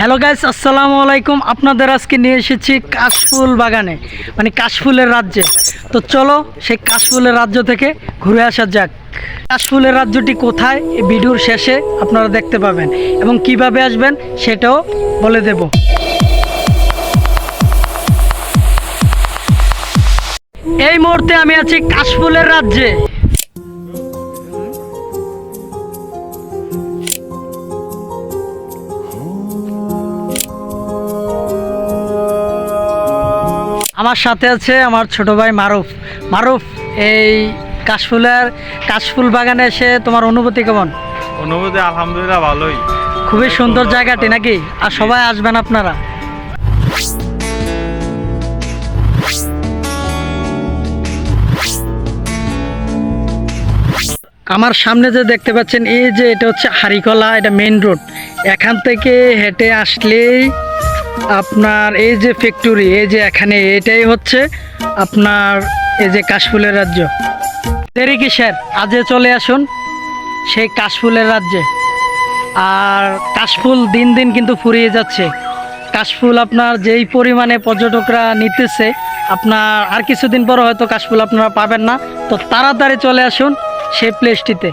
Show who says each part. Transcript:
Speaker 1: Hello guys আসসালামু আলাইকুম। আপনাদের আজকে নিয়ে এসেছি কাশফুল বাগানে মানে কাশফুলের রাজ্যে। তো চলো সেই কাশফুলের রাজ্য থেকে ঘুরে আসা যাক। কাশফুলের রাজ্যটি কোথায়? এই ভিডিওর শেষে আপনারা দেখতে পাবেন। এবং কীভাবে আসবেন সেটাও বলে দেব। এই মুহূর্তে আমি আছি কাশফুলের রাজ্যে। আমার সাথে আছে আমার ছোট ভাই মারুফ। মারুফ এই কাশফুলের কাশফুল বাগানে এসে তোমার অনুভূতি কেমন?
Speaker 2: অনুভূতি আলহামদুলিল্লাহ ভালোই।
Speaker 1: খুবই সুন্দর জায়গাটি নাকি? আর সবাই আসবেন আপনারা। আমার সামনে যে দেখতে পাচ্ছেন এই যে এটা হচ্ছে হারিকলা এটা মেইন রোড এখান থেকে হেঁটে আসলেই আপনার এই যে ফ্যাক্টরি, এই যে এখানে, এটাই হচ্ছে আপনার এই যে কাশফুলের রাজ্য। দেরি কিসের? আজে চলে আসুন সেই কাশফুলের রাজ্যে। আর কাশফুল দিন দিন কিন্তু ফুরিয়ে যাচ্ছে। কাশফুল আপনার যেই পরিমাণে পর্যটকরা নিতেছে, আপনার আর কিছুদিন পর হয়তো কাশফুল আপনারা পাবেন না। তো তাড়াতাড়ি চলে আসুন সেই প্লেসটিতে